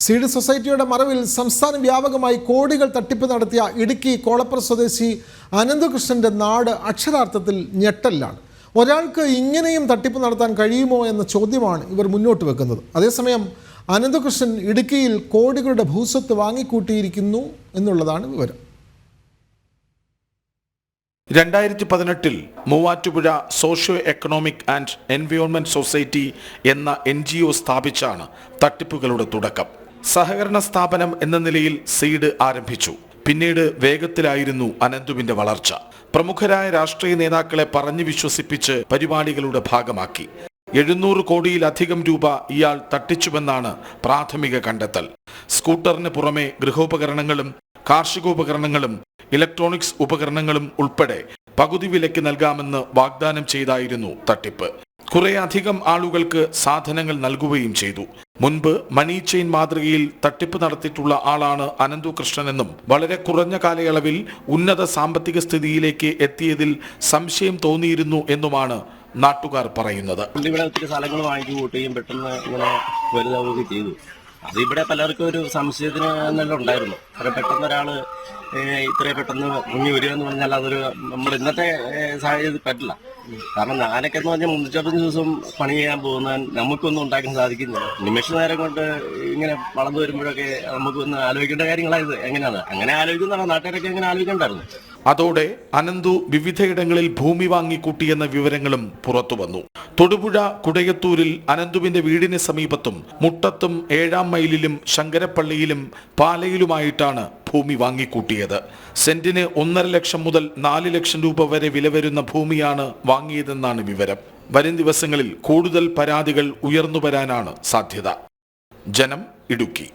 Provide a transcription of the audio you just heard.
Seed സൊസൈറ്റിയുടെ മറവിൽ സംസ്ഥാന വ്യാപകമായി കോടികൾ തട്ടിപ്പ് നടത്തിയ ഇടുക്കി കോളപ്പുറ സ്വദേശി അനന്തകൃഷ്ണന്റെ നാട് അക്ഷരാർത്ഥത്തിൽ ഞെട്ടലാണ് ഒരാൾക്ക് ഇങ്ങനെയും തട്ടിപ്പ് നടത്താൻ കഴിയുമോ എന്ന ചോദ്യമാണ് ഇവർ മുന്നോട്ട് വെക്കുന്നത്. അതേസമയം അനന്തകൃഷ്ണൻ ഇടുക്കിയിൽ കോടികളുടെ ഭൂസ്വത്ത് വാങ്ങിക്കൂട്ടിയിരിക്കുന്നു എന്നുള്ളതാണ് വിവരം. രണ്ടായിരത്തി പതിനെട്ടിൽ Muvattupuzha socio economic and environment society എന്ന എൻ സ്ഥാപിച്ചാണ് തട്ടിപ്പുകളുടെ തുടക്കം. സഹകരണ സ്ഥാപനം എന്ന നിലയിൽ സീഡ് ആരംഭിച്ചു. പിന്നീട് വേഗത്തിലായിരുന്നു അനന്തുവിന്റെ വളർച്ച. പ്രമുഖരായ രാഷ്ട്രീയ നേതാക്കളെ പറഞ്ഞു വിശ്വസിപ്പിച്ച് പരിപാടികളുടെ ഭാഗമാക്കി. എഴുന്നൂറ് കോടിയിലധികം രൂപ ഇയാൾ തട്ടിച്ചുവെന്നാണ് പ്രാഥമിക കണ്ടെത്തൽ. സ്കൂട്ടറിന് പുറമെ ഗൃഹോപകരണങ്ങളും കാർഷികോപകരണങ്ങളും ഇലക്ട്രോണിക്സ് ഉപകരണങ്ങളും ഉൾപ്പെടെ പകുതി വിലയ്ക്ക് നൽകാമെന്ന് വാഗ്ദാനം ചെയ്തായിരുന്നു തട്ടിപ്പ്. കുറെ അധികം ആളുകൾക്ക് സാധനങ്ങൾ നൽകുകയും ചെയ്തു. മുൻപ് മണി ചെയിൻ മാതൃകയിൽ തട്ടിപ്പ് നടത്തിയിട്ടുള്ള ആളാണ് അനന്തു കൃഷ്ണനെന്നും വളരെ കുറഞ്ഞ കാലയളവിൽ ഉന്നത സാമ്പത്തിക സ്ഥിതിയിലേക്ക് എത്തിയതിൽ സംശയം തോന്നിയിരുന്നു എന്നുമാണ് നാട്ടുകാർ പറയുന്നത്. ഇവിടെ ഒത്തിരി സ്ഥലങ്ങൾ വാങ്ങിച്ചു കൂട്ടുകയും പെട്ടെന്ന് ഇങ്ങനെ വലുതാവുകയും ചെയ്തു. അതിവിടെ പലർക്കും ഒരു സംശയത്തിന് എന്നെല്ലാം ഉണ്ടായിരുന്നു. കാരണം പെട്ടെന്ന് ഒരാൾ ഇത്രയും പെട്ടെന്ന് മുങ്ങി വരിക എന്ന് പറഞ്ഞാൽ അതൊരു നമ്മൾ ഇന്നത്തെ സാഹചര്യത്തിൽ പറ്റില്ല. കാരണം ഞാനൊക്കെ എന്ന് പറഞ്ഞാൽ മുന്നൂറ്റമ്പത് ദിവസം പണി ചെയ്യാൻ പോകുന്ന നമുക്കൊന്നും ഉണ്ടാക്കാൻ സാധിക്കുന്നില്ല. നിമിഷ നേരം കൊണ്ട് ഇങ്ങനെ വളർന്നു വരുമ്പോഴൊക്കെ നമുക്കൊന്ന് ആലോചിക്കേണ്ട കാര്യങ്ങളായത് എങ്ങനെയാണ്? അങ്ങനെ ആലോചിക്കുന്നതാണ്. നാട്ടുകാരൊക്കെ എങ്ങനെ ആലോചിക്കേണ്ടായിരുന്നു. അതോടെ അനന്തു വിവിധയിടങ്ങളിൽ ഭൂമി വാങ്ങിക്കൂട്ടിയെന്ന വിവരങ്ങളും പുറത്തു വന്നു. തൊടുപുഴ കുടയത്തൂരിൽ അനന്തുവിന്റെ വീടിന് സമീപത്തും മുട്ടത്തും ഏഴാം മൈലിലും ശങ്കരപ്പള്ളിയിലും പാലയിലുമായിട്ടാണ് ഭൂമി വാങ്ങിക്കൂട്ടിയത്. സെന്റിന് ഒന്നര ലക്ഷം മുതൽ നാല് ലക്ഷം രൂപ വരെ വില വരുന്ന ഭൂമിയാണ് വാങ്ങിയതെന്നാണ് വിവരം. വരും ദിവസങ്ങളിൽ കൂടുതൽ പരാതികൾ ഉയർന്നു വരാനാണ് സാധ്യത. ജനം ഇടുക്കി.